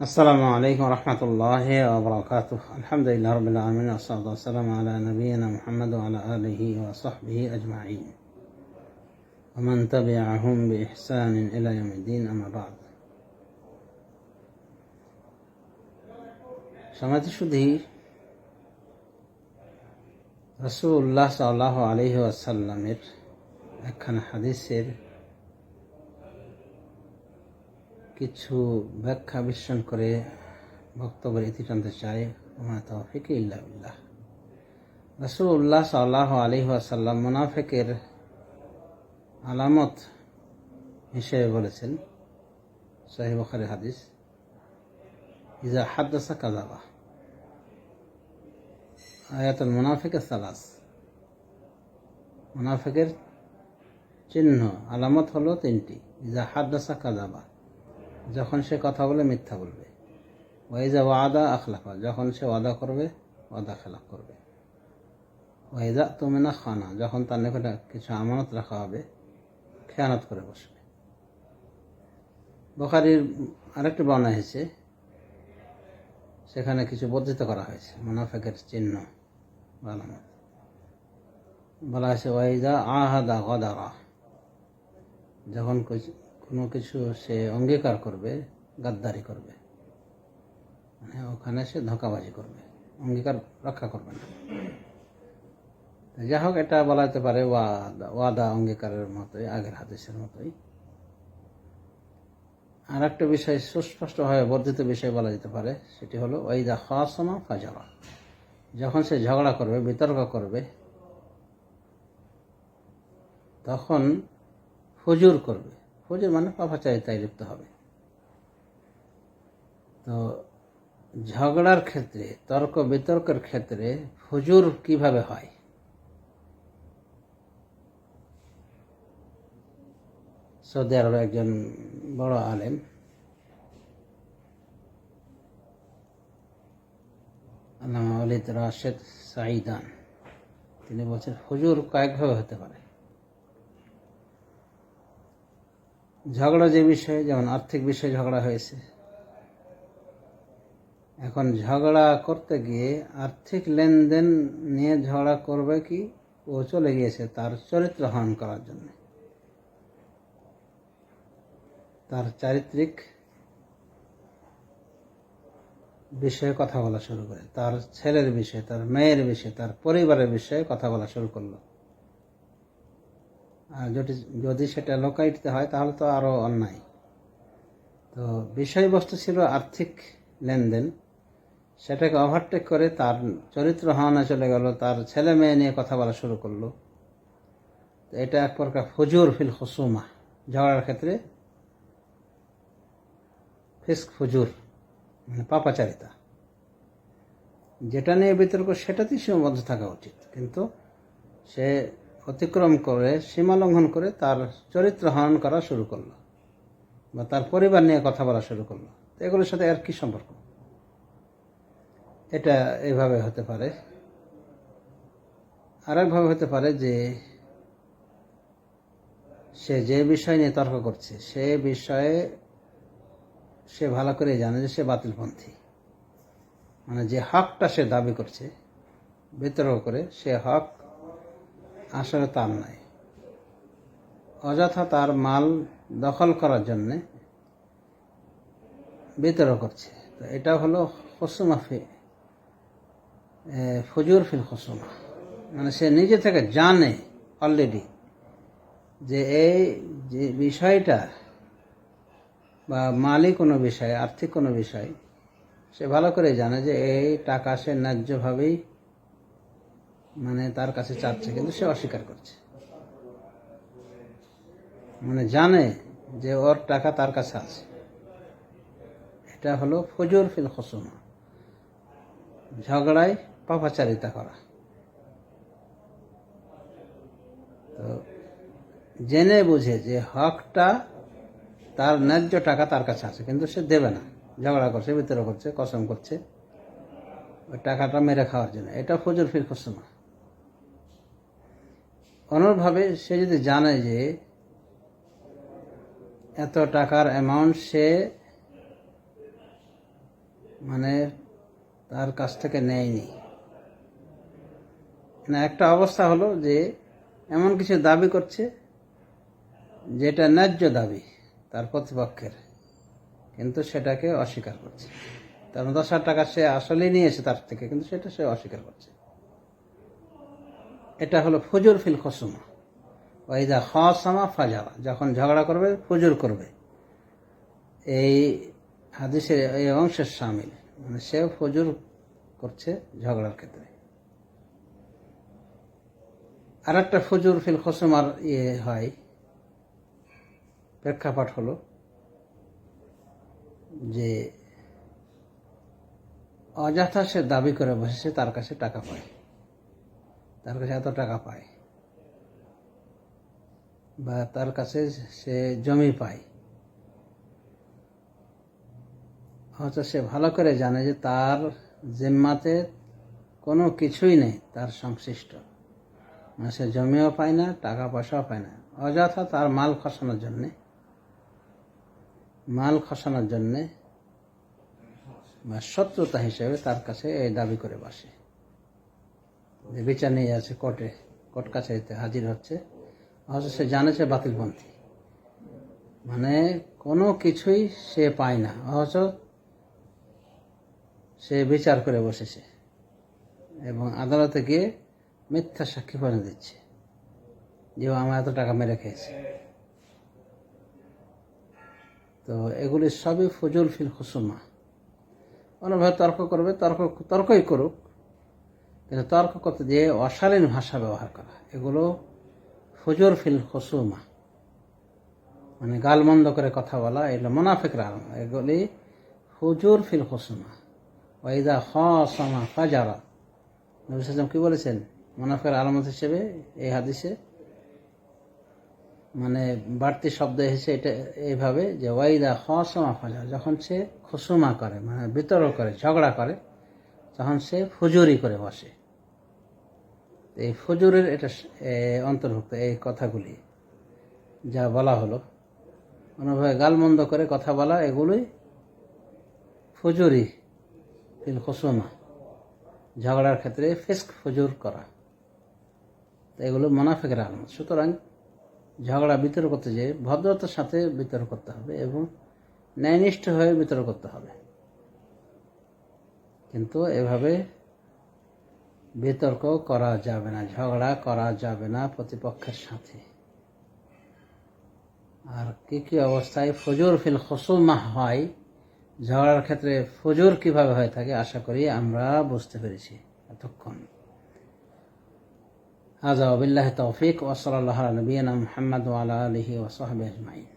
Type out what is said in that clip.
السلام عليكم ورحمة الله وبركاته الحمد لله رب العالمين والصلاة والسلام على نبينا محمد وعلى آله وصحبه أجمعين ومن تبعهم بإحسان إلى يوم الدين أما بعد সমাধি শুধু রসুল্লাহ সাল্লাহ আলহি আসাল্লামের একখানা হাদিসের কিছু ব্যাখ্যা বিশ্লেষণ করে বক্তব্যের ইতি টানতে চাই। তৌফিক ইল্লাহ রসুল্লাহ সাল্লাহ আলহি আসাল্লাম মুনাফেকের আলামত হিসেবে বলেছেন সাহেব বখারি হাদিস, ইজা হাদ্দাসা কাজাবা আয়াতুল মুনাফিকের সালাস। মুনাফিকের চিহ্ন, আলামত হলো তিনটি, ইজা হাদ্দাসা কাজাবা যখন সে কথা বলে, মিথ্যা বলবে। ওয়াইজা ওয়াদা আখলাফা, যখন সে ওয়াদা করবে, ওয়াদা খেলাফ করবে। ওয়াইজা তুমিনা খানা, যখন তার নিকটে কিছু আমানত রাখা হবে, খেয়ানত করে বসবে। বখারির আরেকটি বর্ণা হয়েছে সেখানে কিছু বর্ধিত করা হয়েছে, মুনাফেকের চিহ্ন আলামত বলা হয়েছে ওয়াইদা আহাদা গদারা, যখন কোনো কিছু সে অঙ্গীকার করবে, গাদ্দারি করবে। মানে ওখানে সে ধোকাবাজি করবে, অঙ্গীকার রক্ষা করবে না। যাই হোক, এটা বলা যেতে পারে ওয়াদা ওয়াদা অঙ্গীকারের মতোই, আগের হাদিসের মতোই। আর একটা বিষয় সুস্পষ্টভাবে বর্ধিত বিষয় বলা যেতে পারে, সেটি হলো ওইদা খাসমা ফাজারা। যখন সে ঝগড়া করবে, বিতর্ক করবে, তখন ফুজুর করবে। ফুজুর মানে পাপাচারিতায় লিপ্ত হবে। তো ঝগড়ার ক্ষেত্রে, তর্ক বিতর্কের ক্ষেত্রে ফুজুর কীভাবে হয়? সৌদি আরবের একজন বড় আলেম। অলিদ রাশেদ সাইদান তিনি বলছেন, হুজুর কয়েকভাবে হতে পারে। ঝগড়া যে বিষয়ে, যেমন আর্থিক বিষয়ে ঝগড়া হয়েছে, এখন ঝগড়া করতে গিয়ে আর্থিক লেনদেন নিয়ে ঝগড়া করবে কি? ও চলে গিয়েছে তার চরিত্র হরণ করার জন্য। তার চারিত্রিক বিষয়ে কথা বলা শুরু করে, তার ছেলের বিষয়ে, তার মেয়ের বিষয়ে, তার পরিবারের বিষয়ে কথা বলা শুরু করল। যদি যদি সেটা লোকাইটতে হয়, তাহলে তো আরও অন্যায়। তো বিষয়বস্তু ছিল আর্থিক লেনদেন। সেটাকে ওভারটেক করে তার চরিত্র হাওনা চলে গেল, তার ছেলে মেয়ে নিয়ে কথা বলা শুরু করল। তো এটা এক প্রকার ফজুর ফিল হসুমা ঝগড়ার ক্ষেত্রে। ফিস্ক ফজুর মানে পাপাচারিতা। যেটা নিয়ে বিতর্ক, সেটাতেই সীমাবদ্ধ থাকা উচিত। কিন্তু সে অতিক্রম করে, সীমা লঙ্ঘন করে তার চরিত্র হরণ করা শুরু করল বা তার পরিবার নিয়ে কথা বলা শুরু করল। এগুলোর সাথে আর কি সম্পর্ক? এটা এভাবে হতে পারে। আরেকভাবে হতে পারে যে, সে যে বিষয় নিয়ে তর্ক করছে, সে বিষয়ে সে ভালো করে জানে যে সে বাতিলপন্থী। মানে যে হকটা সে দাবি করছে বিতর্ক করে, সে হক আসলে তার নাই। অযথা তার মাল দখল করার জন্যে বিতর্ক করছে। তো এটা হলো খসুমাফি ফজুর ফিল খসুমা। মানে সে নিজে থেকে জানে অলরেডি যে এই যে বিষয়টা বা মালি কোনো বিষয়, আর্থিক কোনো বিষয় সে ভালো করে জানে যে এই টাকা সে ন্যায্যভাবেই মানে তার কাছে চাচ্ছে, কিন্তু সে অস্বীকার করছে। মানে জানে যে ওর টাকা তার কাছে আছে। এটা হলো ফজুর ফিল খসুমা, ঝগড়ায় পাপাচারিতা করা। তো জেনে বুঝে যে হকটা তার ন্যায্য টাকা তার কাছে আছে, কিন্তু সে দেবে না। ঝগড়া করছে বিতরণ করছে, কসম করছে। ওই টাকাটা মেরে খাওয়ার জন্য। এটা ফজুর ফির না অনুরূপভাবে সে যদি জানে যে এত টাকার অ্যামাউন্ট সে মানে তার কাছ থেকে নেয়নি। না, একটা অবস্থা হলো যে এমন কিছু দাবি করছে যেটা ন্যায্য দাবি তার প্রতিপক্ষের, কিন্তু সেটাকে অস্বীকার করছে। তার দশ হাজার টাকা সে আসলেই নিয়েছে তার থেকে, কিন্তু সেটা সে অস্বীকার করছে। এটা হলো ফজুর ফিল খসুমা। ওইদা খসামা ফাজাওয়া যখন ঝগড়া করবে, ফজুর করবে। এই হাদিসের এই অংশের সামিল। মানে সে ফজুর করছে ঝগড়ার ক্ষেত্রে। আর একটা ফজুর ফিল খসুমার ইয়ে হয়, প্রেক্ষাপট হলো যে অযথা সে দাবি করে বসেছে, তার কাছে টাকা পায় তার কাছে এত টাকা পায় বা তার কাছে সে জমি পায়। হয়তো সে ভালো করে জানে যে তার জিম্মাতে কোনো কিছুই নেই, তার সংশ্লিষ্ট। মানে সে জমিও পায় না, টাকা পয়সাও পায় না। অযথা তার মাল খসানোর জন্যে, মাল খসানোর জন্যে বা শত্রুতা হিসেবে তার কাছে এই দাবি করে বসে। যে বিচার নিয়ে আছে কোর্টে কোর্ট কাছারিতে হাজির হচ্ছে। অথচ সে জানে সে বাতিলপন্থী। মানে কোনো কিছুই সে পায় না। অথচ সে বিচার করে বসেছে এবং আদালতে গিয়ে মিথ্যা সাক্ষী পর্যন্ত দিচ্ছে। যে আমার এত টাকা মেরে খেয়েছে। তো এগুলি সবই ফজুল ফিল খুসুমা। অন্যভাবে তর্ক করবে, তর্ক, তর্কই করুক। কিন্তু তর্ক করতে যে অশালীন ভাষা ব্যবহার করা, এগুলো ফজুর ফিল খুসুমা। মানে গালমন্দ করে কথা বলা, এগুলো মোনাফিকরা এগুলি হুজুর ফিল খুসুমা। ওয়াইদা খসমা ফাজারা। নবী সাল্লাম কি বলেছেন? মোনাফিকের আলামত হিসেবে এই হাদিসে মানে বাড়তি শব্দ এসেছে এটা এইভাবে যে ওয়াইদা খসমা ফাজা যখন সে খুসুমা করে মানে বিতর্ক করে, ঝগড়া করে তখন সে ফুজুরি করে বসে। এই ফজুরের এটা অন্তর্ভুক্ত এই কথাগুলি যা বলা হলো, অন্যভাবে গালমন্দ করে কথা বলা, এগুলোই ফজুরি ফিল খসুমা, ঝগড়ার ক্ষেত্রে ফিস্ক ফজুর করা। তো এগুলো মোনাফেকের আলামত। সুতরাং ঝগড়া বিতর্ক করতে যেয়ে ভদ্রতার সাথে বিতর্ক করতে হবে এবং ন্যায়নিষ্ঠ হয়ে বিতর্ক করতে হবে। কিন্তু এভাবে বিতর্ক করা যাবে না, ঝগড়া করা যাবে না প্রতিপক্ষের সাথে। আর কি কি অবস্থায় ফজুর ফিল খসুমা হয়, ঝগড়ার ক্ষেত্রে ফজুর কীভাবে হয়ে থাকে, আশা করি আমরা বুঝতে পেরেছি এতক্ষণ। আজ আবিল্লাহ তৌফিক ওসলাল্লাহ নবীন মোহাম্মদ আলা আলহি ওসহাব আজমাইন।